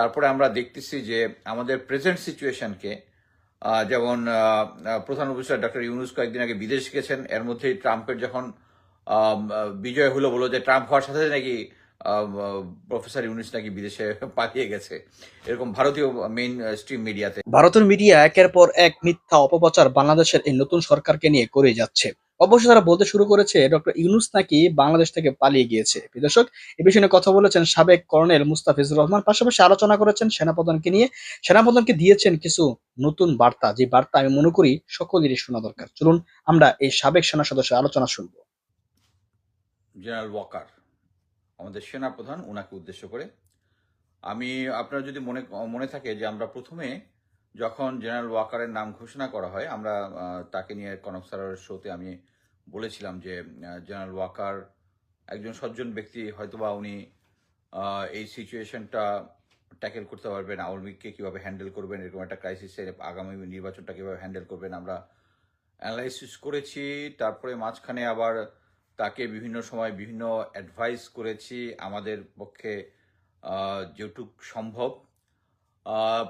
তারপরে আমরা দেখতেছি যে আমাদের প্রেজেন্ট সিচুয়েশনকে যেমন প্রধান উপদেষ্টা ডক্টর ইউনুস কয়েকদিন আগে বিদেশ গেছেন, এর মধ্যেই ট্রাম্পের যখন বিজয় হলো বলো যে ট্রাম্প হওয়ার সাথে নাকি প্রফেসর ইউনুস নাকি বিদেশে পালিয়ে গেছে। এরকম ভারতীয় মেইন স্ট্রিম মিডিয়াতে ভারতের মিডিয়া একের পর এক মিথ্যা অপপ্রচার বাংলাদেশের এই নতুন সরকারকে নিয়ে করে যাচ্ছে। অবশ্য তারা বলতে শুরু করেছে, ডক্টর ইউনুস নাকি বাংলাদেশ থেকে পালিয়ে গিয়েছে। প্রিয় দর্শক, এ বিষয়ে কথা বলেছেন সাবেক কর্নেল মুস্তাফিজুর রহমান, পাশাপাশি আলোচনা করেছেন সেনাপ্রধানকে নিয়ে। সেনাপ্রধানকে দিয়েছেন কিছু নতুন বার্তা। যে বার্তা আমি মনে করি সকলেরই শোনা দরকার। চলুন, আমরা এই সাবেক সেনা সদস্যের আলোচনা শুনব। জেনারেল ওয়াকার, আমাদের সেনাপ্রধান ওনাকে উদ্দেশ্য করে। আমি, আপনার যদি মনে মনে থাকে যে আমরা প্রথমে যখন জেনারেল ওয়াকারের নাম ঘোষণা করা হয়, আমরা তাকে নিয়ে কনক স্যারের শোতে আমি বলেছিলাম যে জেনারেল ওয়াকার একজন সজ্জন ব্যক্তি হয়তোবা উনি এই সিচুয়েশনটা ট্যাকেল করতে পারবেন আওয়ামী লীগকে কীভাবে হ্যান্ডেল করবেন, এরকম একটা ক্রাইসিসের আগামী নির্বাচনটা কীভাবে হ্যান্ডেল করবেন আমরা অ্যানালাইসিস করেছি, তারপরে মাঝখানে আবার তাকে বিভিন্ন সময় বিভিন্ন অ্যাডভাইস করেছি, আমাদের পক্ষে যেটুক সম্ভব।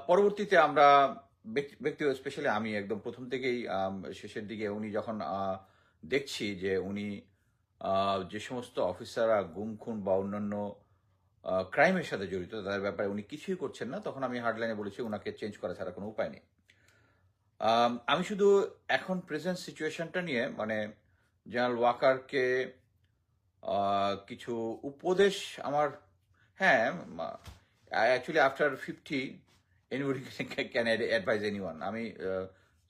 পরবর্তীতে আমরা ব্যক্তি- স্পেশালি আমি একদম প্রথম থেকেই শেষের দিকে উনি যখন দেখছি যে উনি যে সমস্ত অফিসাররা গুম, খুন বা অন্যান্য ক্রাইমের সাথে জড়িত, তাদের ব্যাপারে উনি কিছুই করছেন না, তখন আমি হার্ডলাইনে বলেছি ওনাকে চেঞ্জ করা ছাড়া কোনো উপায় নেই। আমি শুধু এখন প্রেজেন্ট সিচুয়েশনটা নিয়ে মানে জেনারেল ওয়াকারকে কিছু উপদেশ আমার হ্যাঁ actually after fifty anybody can advise anyone আমি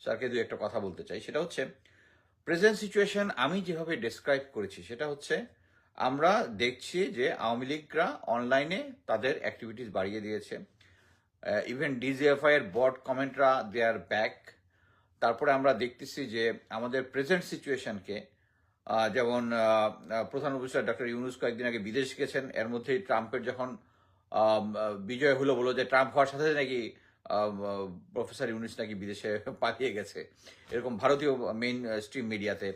স্যারকে দু একটা কথা বলতে চাই। সেটা হচ্ছে প্রেজেন্ট সিচুয়েশন আমি যেভাবে ডেসক্রাইব করেছি, সেটা হচ্ছে, আমরা দেখছি যে আওয়ামী লীগরা অনলাইনে তাদের অ্যাক্টিভিটিস বাড়িয়ে দিয়েছে। ইভেন ডিজিএফআই এর বট কমেন্টরা দে আর ব্যাক তারপরে আমরা দেখতেছি যে আমাদের প্রেজেন্ট সিচুয়েশনকে যেমন প্রধান উপদেষ্টা ডক্টর ইউনুস কয়েকদিন আগে বিদেশ গেছেন। এর মধ্যেই ট্রাম্পের যখন বিজয় হলো বলো যে ট্রাম্প হওয়ার সাথে নাকি প্রফেসর ইউনুস নাকি বিদেশে পালিয়ে গেছে। এরকম ভারতীয় মেইন স্ট্রিম মিডিয়াতে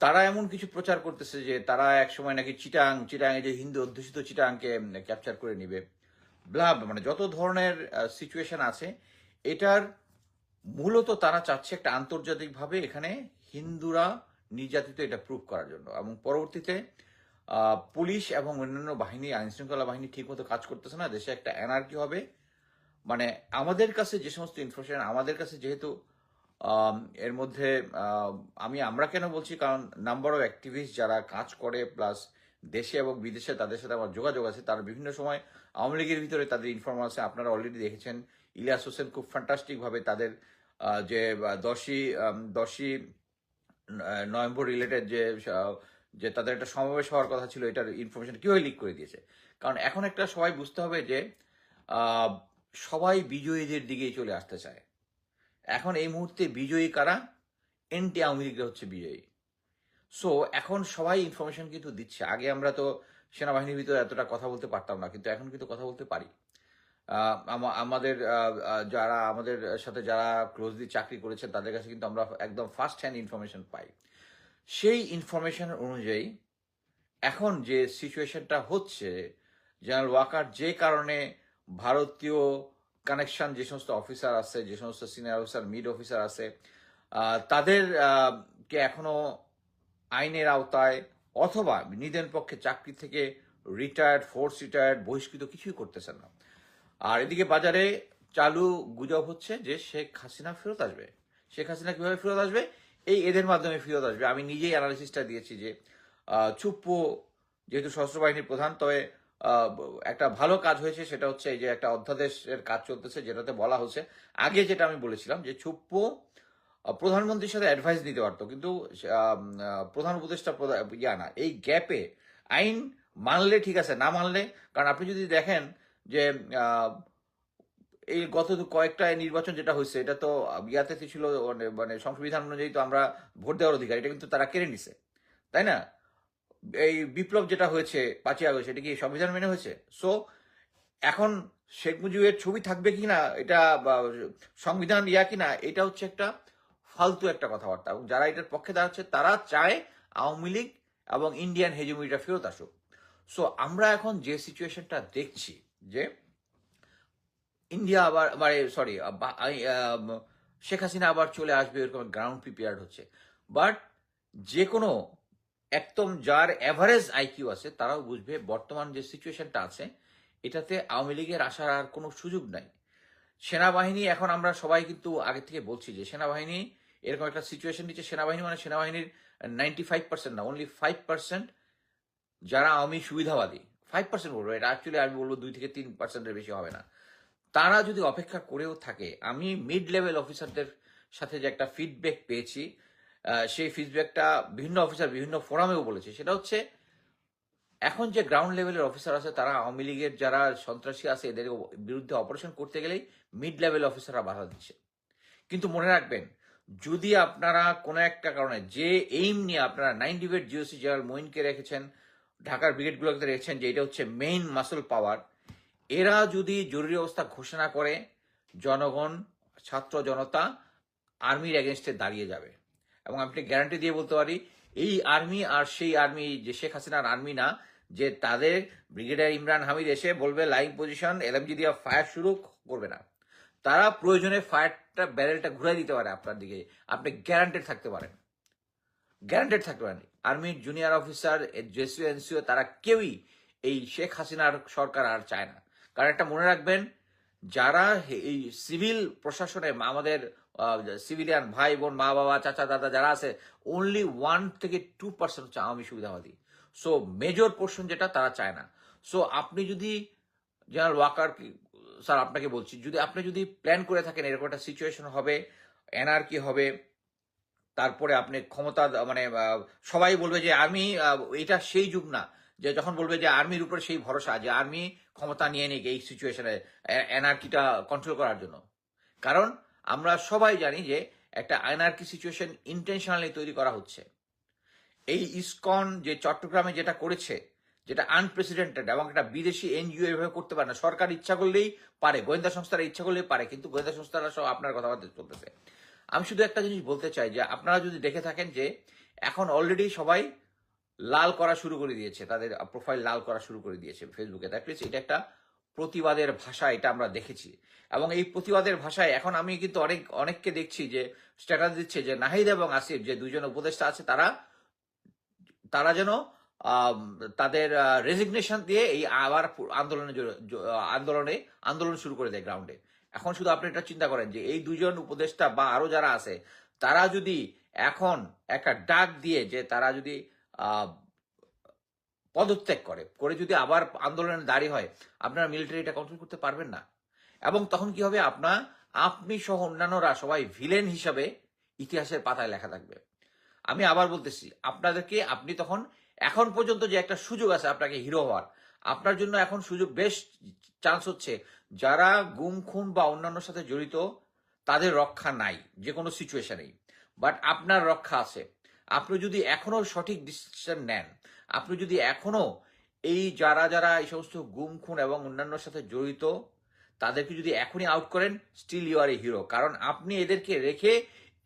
তারা এমন কিছু প্রচার করতেছে যে তারা এক সময় নাকি চিটাং চিটাং যে হিন্দু অধ্যুষিত চিটাংকে ক্যাপচার করে নিবে। ব্লাব মানে যত ধরনের সিচুয়েশন আছে, এটার মূলত তারা চাচ্ছে একটা আন্তর্জাতিকভাবে এখানে হিন্দুরা নির্যাতিত এটা প্রুভ করার জন্য। এবং পরবর্তীতে পুলিশ এবং অন্যান্য বাহিনী আইন শৃঙ্খলা বাহিনী ঠিকমতো কাজ করতেছে না, দেশে একটা অ্যানার্কি হবে। মানে আমাদের কাছে যে সমস্ত ইনফরমেশন আমাদের কাছে যেহেতু এর মধ্যে আমি আমরা কেন বলছি? কারণ নাম্বার অফ অ্যাক্টিভিস্ট যারা কাজ করে প্লাস দেশে এবং বিদেশে তাদের সাথে আমার যোগাযোগ আছে, তারা বিভিন্ন সময় আওয়ামী লীগের ভিতরে তাদের ইনফরমেশন আপনারা অলরেডি দেখেছেন, ইলিয়াস হোসেন খুব ফ্যান্টাস্টিক ভাবে তাদের যে দশই দশই নভেম্বর রিলেটেড যে যে তাদের একটা সমাবেশ হওয়ার কথা ছিল, এটার ইনফরমেশন কীভাবে লিক করে দিয়েছে? কারণ এখন একটা সবাই বুঝতে হবে যে সবাই বিজয়ীদের দিকেই চলে আসতে চায়। এখন এই মুহূর্তে বিজয়ী কারা? এনটি আওয়ামী লীগরা হচ্ছে বিজয়ী। সো এখন সবাই ইনফরমেশন কিন্তু দিচ্ছে। আগে আমরা তো সেনাবাহিনীর ভিতরে এতটা কথা বলতে পারতাম না, কিন্তু এখন কিন্তু কথা বলতে পারি। আমাদের যারা আমাদের সাথে যারা ক্লোজলি চাকরি করেছে তাদের কাছে কিন্তু আমরা একদম ফার্স্ট হ্যান্ড ইনফরমেশন পাই। সেই ইনফরমেশন অনুযায়ী এখন যে সিচুয়েশনটা হচ্ছে জেনারেল ওয়াকার যে কারণে ভারতীয় কানেকশন যে সমস্ত অফিসার আছে, যে সমস্ত সিনিয়র অফিসার মিড অফিসার আছে তাদের কে এখনও আইনের আওতায় অথবা নিদেন পক্ষে চাকরি থেকে রিটায়ার্ড ফোর্স রিটায়ার্ড বহিষ্কৃত কিছুই করতেছেন না। আর এদিকে বাজারে চালু গুজব হচ্ছে যে শেখ হাসিনা ফেরত আসবে। শেখ হাসিনা কীভাবে ফেরত আসবে? এই এদের মাধ্যমে ফেরত আসবে। আমি নিজেই অ্যানালিসিসটা দিয়েছি যে চুপ্পু যেহেতু সশস্ত্র বাহিনীর প্রধান, তবে একটা ভালো কাজ হয়েছে, সেটা হচ্ছে এই যে একটা অধ্যাদেশের কাজ চলতেছে, যেটাতে বলা হচ্ছে। আগে যেটা আমি বলেছিলাম যে, চুপ্পু প্রধানমন্ত্রীর সাথে অ্যাডভাইস দিতে পারতো, কিন্তু প্রধান উপদেষ্টা ইয়া না, এই গ্যাপে আইন মানলে ঠিক আছে, না মানলে, কারণ আপনি যদি দেখেন যে এই গত কয়েকটা নির্বাচন যেটা হয়েছে, এটা তো ইয়াতে ছিল মানে মানে সংবিধান অনুযায়ী তো আমরা ভোট দেওয়ার অধিকার, এটা কিন্তু তারা কেড়ে নিছে, তাই না? এই বিপ্লব যেটা হয়েছে পাঁচই আগস্ট, এটা কি সংবিধান মেনে হয়েছে? সো এখন শেখ মুজিবের ছবি থাকবে কিনা, এটা বা, সংবিধান ইয়া কিনা, এটা হচ্ছে একটা ফালতু একটা কথাবার্তা, এবং যারা এটার পক্ষে দাঁড়াচ্ছে, তারা চায় আওয়ামী লীগ এবং ইন্ডিয়ান হেজুমিটা ফেরত আসুক। সো আমরা এখন যে সিচুয়েশনটা দেখছি, যে ইন্ডিয়া আবার মানে সরি শেখ হাসিনা আবার চলে আসবে, এরকম গ্রাউন্ড প্রিপেয়ার্ড হচ্ছে। বাট যে কোনো একদম যার অ্যাভারেজ আইকিউ আছে, তারাও বুঝবে বর্তমান যে সিচুয়েশনটা আছে, এটাতে আওয়ামী লীগের আসার আর কোনো সুযোগ নাই। সেনাবাহিনী, এখন আমরা সবাই কিন্তু আগে থেকে বলছি যে সেনাবাহিনী, এরকম একটা সিচুয়েশন নিচ্ছে, সেনাবাহিনী মানে সেনাবাহিনীর নাইনটি ফাইভ পার্সেন্ট না অনলি ফাইভ পার্সেন্ট যারা আওয়ামী সুবিধাবাদী। ফাইভ পার্সেন্ট বলব, এটা অ্যাকচুয়ালি আমি বলব দুই থেকে তিন পার্সেন্টের বেশি হবে না। তারা যদি অপেক্ষা করেও থাকে, আমি মিড লেভেল অফিসারদের সাথে যে একটা ফিডব্যাক পেয়েছি সেই ফিডব্যাকটা বিভিন্ন অফিসার বিভিন্ন ফোরামেও বলেছে। সেটা হচ্ছে, এখন যে গ্রাউন্ড লেভেলের অফিসার আছে, তারা আওয়ামী লীগের যারা সন্ত্রাসী আছে, এদের বিরুদ্ধে অপারেশন করতে গেলেই মিড লেভেল অফিসাররা বাধা দিচ্ছে। কিন্তু মনে রাখবেন, যদি আপনারা কোনো একটা কারণে, যে এইম নিয়ে আপনারা নাইন ডিবেট জিওসি জেনারেল মঈনকে রেখেছেন, ঢাকার ব্রিগেডগুলোকে রেখেছেন, যে এটা হচ্ছে মেইন মাসল পাওয়ার এরা যদি জরুরি অবস্থা ঘোষণা করে, জনগণ, ছাত্র জনতা, আর্মির এগেনস্টে দাঁড়িয়ে যাবে। এবং আপনি গ্যারান্টি দিয়ে বলতে পারি, এই আর্মি আর সেই আর্মি, যে শেখ হাসিনার আর্মি না, যে তাদের ব্রিগেডিয়ার ইমরান হামিদ এসে বলবে লাইন পজিশন এলএমজি দিয়ে ফায়ার শুরু করবে না। তারা প্রয়োজনে ফায়ারটা ব্যারেলটা ঘুরে দিতে পারে আপনার দিকে। আপনি গ্যারান্টেড থাকতে পারেন। গ্যারান্টেড থাকতে পারেন। আর্মির জুনিয়র অফিসার জেসিও এনসিও তারা কেউই এই শেখ হাসিনার সরকার আর চায় না। কারণ একটা মনে রাখবেন, যারা এই সিভিল প্রশাসনে আমাদের সিভিলিয়ান ভাই বোন, মা বাবা, চাচা, দাদা যারা আছে অনলি ওয়ান থেকে টু পার্সেন্ট হচ্ছে আওয়ামী সুবিধাবাদী। সো মেজর পোর্শন যেটা, তারা চায় না। সো আপনি যদি জেনারেল ওয়াকার স্যার, আপনাকে বলছি, যদি আপনি যদি প্ল্যান করে থাকেন, এরকম একটা সিচুয়েশন হবে এনআরকি হবে, তারপরে আপনি ক্ষমতা মানে সবাই বলবে যে আমি এটা সেই যুগ না। যে যখন বলবে যে আর্মির উপরে সেই ভরসা যে আর্মি ক্ষমতা নিয়ে নিক এই সিচুয়েশনে এনআরকিটা কন্ট্রোল করার জন্য। কারণ আমরা সবাই জানি যে একটা এনআরকি সিচুয়েশন ইন্টেনশনালি তৈরি করা হচ্ছে। এই ইসকন যে চট্টগ্রামে যেটা করেছে, যেটা আনপ্রেসিডেন্টেড এবং একটা বিদেশি এনজিও এভাবে করতে পারে না, সরকার ইচ্ছা করলেই পারে, গোয়েন্দা সংস্থারা ইচ্ছা করলেই পারে, কিন্তু গোয়েন্দা সংস্থারা সব আপনার কথাবার্তা চলতেছে। আমি শুধু একটা জিনিস বলতে চাই যে আপনারা যদি দেখে থাকেন যে এখন অলরেডি সবাই লাল করা শুরু করে দিয়েছে, তাদের প্রোফাইল লাল করা শুরু করে দিয়েছে ফেসবুকে দ্যাট মিনস এটা একটা প্রতিবাদের ভাষা, এটা আমরা দেখেছি। এবং এই প্রতিবাদের ভাষায় এখন আমি কিন্তু অনেক, অনেককে দেখছি যে স্ট্যাটাস দিচ্ছে যে নাহিদ এবং আসিফ, যে দুজন উপদেষ্টা আছে, তারা তারা যেন তাদের রেজিগনেশন দিয়ে এই আবার আন্দোলনে আন্দোলনে, আন্দোলন শুরু করে দেয় গ্রাউন্ডে এখন শুধু আপনি এটা চিন্তা করেন যে এই দুজন উপদেষ্টা বা আরও যারা আছে, তারা যদি এখন একটা ডাক দিয়ে যে তারা যদি পদত্যাগ করে করে যদি আবার আন্দোলনে দাঁড়িয়ে হয়, আপনারা মিলিটারিটা কন্ট্রোল করতে পারবেন না। এবং তখন কি হবে? আপনার আপনি সহ অন্যান্যরা সবাই ভিলেন হিসাবে ইতিহাসের পাতায় লেখা থাকবে। আমি আবার বলতেছি, আপনাদেরকে আপনি তখন এখন পর্যন্ত যে একটা সুযোগ আছে আপনাকে হিরো হওয়ার, আপনার জন্য এখন সুযোগ বেশ চান্স হচ্ছে। যারা গুম, খুন বা অন্যান্য সাথে জড়িত, তাদের রক্ষা নাই যে কোনো সিচুয়েশনেই বাট আপনার রক্ষা আছে। আপনি যদি এখনও সঠিক ডিসিশন নেন, আপনি যদি এখনও এই যারা যারা এই সমস্ত গুম খুন এবং অন্যান্যর সাথে জড়িত, তাদেরকে যদি এখনই আউট করেন still you are a hero কারণ আপনি এদেরকে রেখে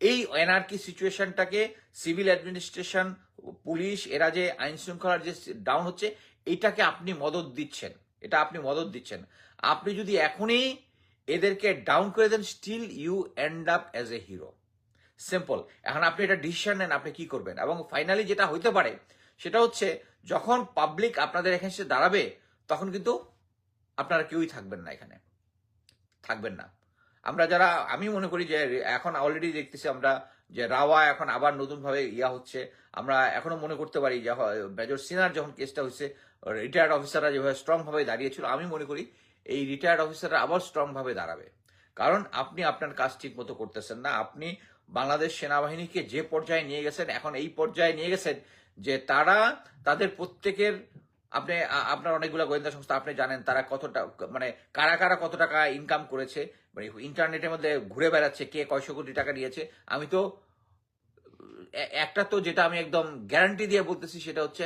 এই এনআরকি সিচুয়েশনটাকে সিভিল অ্যাডমিনিস্ট্রেশন পুলিশ এরা যে আইন শৃঙ্খলার যে ডাউন হচ্ছে, এটাকে আপনি মদত দিচ্ছেন। এটা আপনি মদত দিচ্ছেন। আপনি যদি এখনই এদেরকে ডাউন করে দেন still you end up as a hero simple এখন আপনি এটা ডিসিশন নেন, আপনি কি করবেন? এবং ফাইনালি যেটা হইতে পারে, সেটা হচ্ছে যখন পাবলিক আপনাদের এখানে এসে দাঁড়াবে, তখন কিন্তু আপনারা কেউই থাকবেন না এখানে। থাকবেন না। আমরা যারা, আমি মনে করি যে এখন অলরেডি দেখতেছি আমরা যে রাওয়া এখন আবার নতুন ভাবে ইয়া হচ্ছে। আমরা এখনও মনে করতে পারি যে মেজর সিনার যখন কেসটা হচ্ছে রিটায়ার্ড অফিসাররা যেভাবে স্ট্রং ভাবে দাঁড়িয়েছিল, আমি মনে করি এই রিটায়ার্ড অফিসাররা আবার স্ট্রং ভাবে দাঁড়াবে। কারণ আপনি আপনার কাজ ঠিক মতো করতেছেন না, আপনি বাংলাদেশ সেনাবাহিনীকে যে পর্যায়ে নিয়ে গেছেন, এখন এই পর্যায়ে নিয়ে গেছেন যে তারা তাদের প্রত্যেকের, আপনি আপনার অনেকগুলো গোয়েন্দা সংস্থা, আপনি জানেন তারা কতটা মানে কারা কারা কত টাকা ইনকাম করেছে মানে ইন্টারনেটের মধ্যে ঘুরে বেড়াচ্ছে, কে কয়শো কোটি টাকা নিয়েছে। আমি তো একটা তো যেটা আমি একদম গ্যারান্টি দিয়ে বলতেছি সেটা হচ্ছে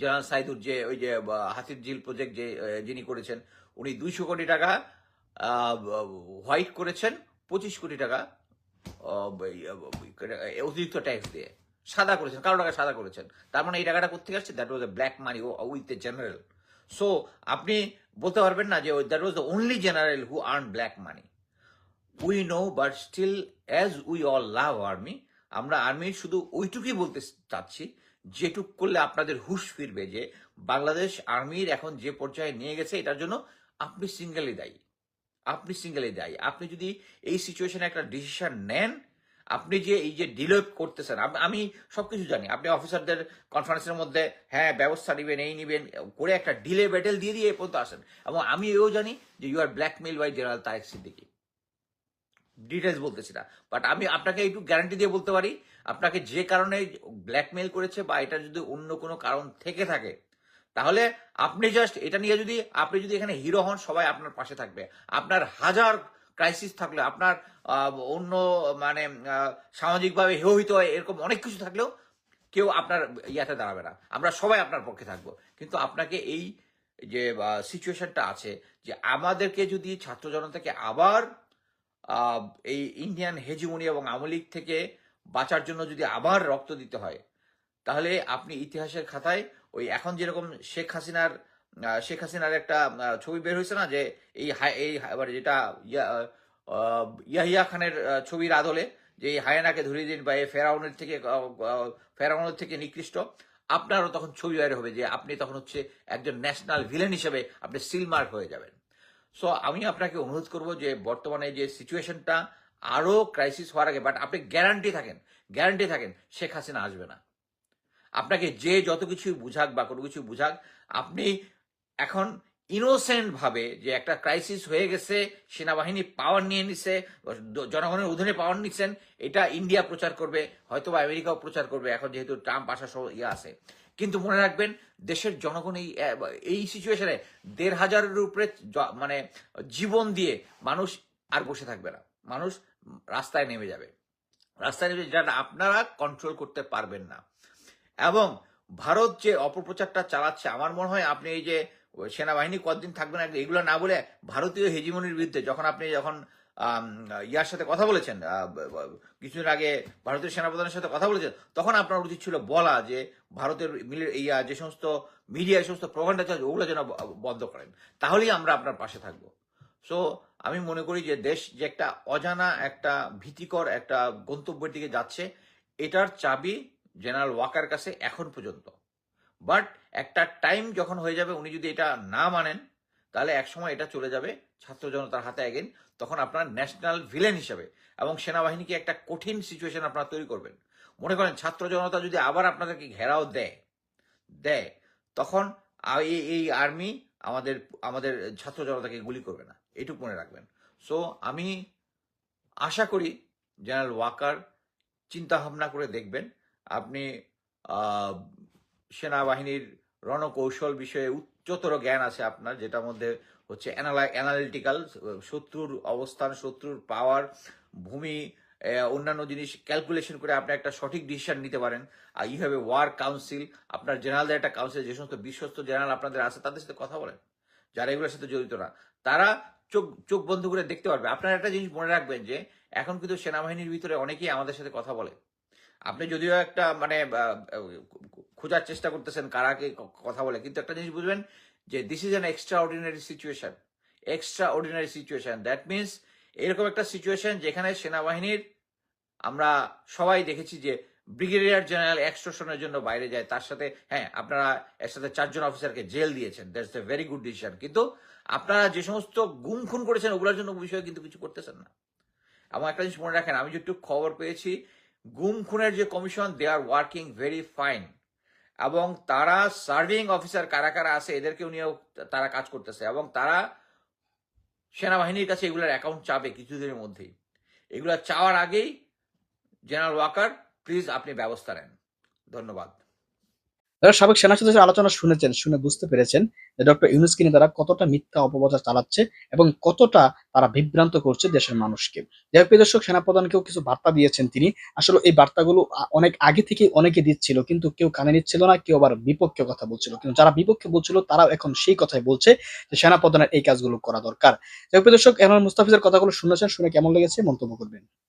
জেনারেল সাইদুর যে, ওই যে হাতির ঝিল প্রজেক্ট যে যিনি করেছেন, উনি দুইশো কোটি টাকা হোয়াইট করেছেন, পঁচিশ কোটি টাকা। অতিরিক্ত ট্যাক্স দিয়ে। সাদা করেছেন কারও টাকা সাদা করেছেন। তার মানে এই টাকাটা কোথেকে আসছে? That was a black money with the general so আপনি বলতে পারবেন না যে that was the only general who earn black money we know but still as we all love army আমরা আর্মির শুধু ওইটুকুই বলতে চাচ্ছি, যেটুক করলে আপনাদের হুশ ফিরবে যে, বাংলাদেশ আর্মির এখন যে পর্যায়ে নিয়ে গেছে, এটার জন্য আপনি সিঙ্গেলি দায়ী। আপনি সিঙ্গেলে দায়ী। আপনি যদি এই সিচুয়েশনে একটা ডিসিশন নেন, আপনি যে এই যে ডিলে করতেছেন, আম- আমি সবকিছু জানি। আপনি অফিসারদের কনফারেন্সের মধ্যে হ্যাঁ ব্যবস্থা নেবেন, এই নেবেন, করে একটা ডিলে ব্যাটেল দিয়ে দিয়ে এ পর্যন্ত আসেন। এবং আমি এও জানি যে you are blackmail by general Tarek Siddiqui details বলতেছি না। বাট আমি আপনাকে একটু গ্যারান্টি দিয়ে বলতে পারি, আপনাকে যে কারণে ব্ল্যাকমেল করেছে বা এটা যদি অন্য কোনো কারণ থেকে থাকে তাহলে আপনি জাস্ট এটা নিয়ে যদি, আপনি যদি এখানে হিরো হন, সবাই আপনার পাশে থাকবে। আপনার হাজার ক্রাইসিস থাকলে আপনার অন্য মানে সামাজিকভাবে হেহিত হয় এরকম অনেক কিছু থাকলেও কেউ আপনার ইয়াতে দাঁড়াবে না। আমরা সবাই আপনার পক্ষে থাকব। কিন্তু আপনাকে এই যে সিচুয়েশনটা আছে যে, আমাদেরকে যদি ছাত্র জনতাকে আবার এই ইন্ডিয়ান হেজিমনি এবং আওয়ামী লীগ থেকে বাঁচার জন্য যদি আবার রক্ত দিতে হয়, তাহলে আপনি ইতিহাসের খাতায় ওই এখন যেরকম শেখ হাসিনার শেখ হাসিনার একটা ছবি বের হয়েছে না যে এই এই যেটা ইয়া- ইয়াহিয়া খানের ছবির আদলে যে এই হায়নাকে ধরিয়ে দিন বা এই ফেরাউনের থেকে ফেরাউনের থেকে নিকৃষ্ট, আপনারও তখন ছবি বের হবে যে আপনি তখন হচ্ছে একজন ন্যাশনাল ভিলেন হিসেবে আপনি সিলমার্ক হয়ে যাবেন। সো আমি আপনাকে অনুরোধ করব যে বর্তমানে যে সিচুয়েশনটা আরও ক্রাইসিস হওয়ার আগে বাট আপনি গ্যারান্টি থাকেন গ্যারান্টি থাকেন শেখ হাসিনা আসবে না। আপনাকে যে যত কিছু বুঝাক বা কোনো কিছু বুঝাক, আপনি এখন ইনোসেন্ট ভাবে যে একটা ক্রাইসিস হয়ে গেছে, সেনাবাহিনী পাওয়ার নিয়ে নিছে, জনগণের অধীনে পাওয়ার নিচ্ছেন, এটা ইন্ডিয়া প্রচার করবে, হয়তো বা আমেরিকাও প্রচার করবে, এখন যেহেতু ট্রাম্প আসা সহ ইয়ে আছে। কিন্তু মনে রাখবেন, দেশের জনগণ এই এই সিচুয়েশনে দেড় হাজারের উপরে মানে জীবন দিয়ে মানুষ আর বসে থাকবে না। মানুষ রাস্তায় নেমে যাবে। রাস্তায় নেমে যেটা আপনারা কন্ট্রোল করতে পারবেন না। এবং ভারত যে অপপ্রচারটা চালাচ্ছে, আমার মনে হয় আপনি এই যে সেনাবাহিনী কতদিন থাকবে না এগুলো না বলে ভারতীয় হেজিমনির বিরুদ্ধে যখন আপনি যখন ইয়ার সাথে কথা বলেছেন কিছুদিন আগে ভারতীয় সেনাপ্রধানের সাথে কথা বলেছেন, তখন আপনার উচিত ছিল বলা যে ভারতের ইয়া যে সমস্ত মিডিয়া সমস্ত প্রভান্ডা চলছে ওগুলো যেন বন্ধ করেন। তাহলেই আমরা আপনার পাশে থাকব। সো আমি মনে করি যে দেশ যে একটা অজানা, একটা ভীতিকর, একটা গন্তব্যের দিকে যাচ্ছে, এটার চাবি জেনারেল ওয়াকার কাছে এখন পর্যন্ত। বাট একটা টাইম যখন হয়ে যাবে, উনি যদি এটা না মানেন, তাহলে একসময় এটা চলে যাবে, ছাত্র জনতার হাতে এগেন তখন আপনার ন্যাশনাল ভিলেন হিসাবে এবং সেনাবাহিনীকে একটা কঠিন সিচুয়েশন আপনারা তৈরি করবেন। মনে করেন, ছাত্র জনতা যদি আবার আপনাদেরকে ঘেরাও দেয় দেয়, তখন এই এই আর্মি আমাদের আমাদের ছাত্র জনতাকে গুলি করবে না। এটুকু মনে রাখবেন। সো আমি আশা করি জেনারেল ওয়াকার চিন্তা ভাবনা করে দেখবেন। আপনি সেনাবাহিনীর রণকৌশল বিষয়ে উচ্চতর জ্ঞান আছে আপনার, যেটার মধ্যে হচ্ছে অ্যানালিটিক্যাল, শত্রুর অবস্থান, শত্রুর পাওয়ার, ভূমি অন্যান্য জিনিস, ক্যালকুলেশন করে আপনি একটা সঠিক ডিসিশন নিতে পারেন। আর এ ওয়ার কাউন্সিল, আপনার জেনারেলদের একটা কাউন্সিল, যে সমস্ত বিশ্বস্ত জেনারেল আপনাদের আছে, তাদের সাথে কথা বলেন। যারা এগুলোর সাথে জড়িত না, তারা চোখ চোখ বন্ধ করে দেখতে পারবে। আপনারা একটা জিনিস মনে রাখবেন যে, এখন কিন্তু সেনাবাহিনীর ভিতরে অনেকেই আমাদের সাথে কথা বলে। আপনি যদিও একটা মানে খোঁজার চেষ্টা করতেছেন কারাকে কথা বলে, কিন্তু একটা জিনিস বুঝবেন যে this is an extraordinary situation extraordinary situation that means এরকম একটা সিচুয়েশন যেখানে সেনাবাহিনীর আমরা সবাই দেখেছি যে ব্রিগেডিয়ার জেনারেল এক্সট্রোশনের জন্য বাইরে যায়, তার সাথে হ্যাঁ আপনারা এর সাথে চারজন অফিসারকে জেল দিয়েছেন that's a very good decision কিন্তু আপনারা যে সমস্ত গুম খুন করেছেন, ওগুলোর জন্য বিষয়ে কিন্তু কিছু করতেছেন না। এবং একটা জিনিস মনে রাখেন, আমি যেটুকু খবর পেয়েছি গুম খুনের যে commission they are working very fine এবং তারা সার্ভিং অফিসার কারা কারা আছে, এদেরকেও নিয়েও তারা কাজ করতেছে। এবং তারা সেনাবাহিনীর কাছে এগুলোর অ্যাকাউন্ট চাবে কিছুদিনের মধ্যেই। এগুলো চাওয়ার আগেই জেনারেল ওয়াকার প্লিজ আপনি ব্যবস্থা নেন। ধন্যবাদ। যারা সাবেক সেনা সদস্যের আলোচনা শুনেছেন, শুনে বুঝতে পেরেছেন যে ডক্টর ইউনুসকে নিয়ে তারা কতটা মিথ্যা অপপ্রচার চালাচ্ছে এবং কতটা তারা বিভ্রান্ত করছে দেশের মানুষকে। যাই হোক সেনাপ্রধানকেও কিছু বার্তা দিয়েছেন তিনি। আসলে এই বার্তাগুলো অনেক আগে থেকে অনেকে দিচ্ছিল, কিন্তু কেউ কানে নিচ্ছিল না, কেউ আবার বিপক্ষে কথা বলছিল। কিন্তু যারা বিপক্ষে বলছিল, তারাও এখন সেই কথাই বলছে যে সেনাপ্রধানের এই কাজগুলো করা দরকার। যাই হোক দর্শক এমন মুস্তাফিজের কথাগুলো শুনেছেন, শুনে কেমন লেগেছে মন্তব্য করবেন?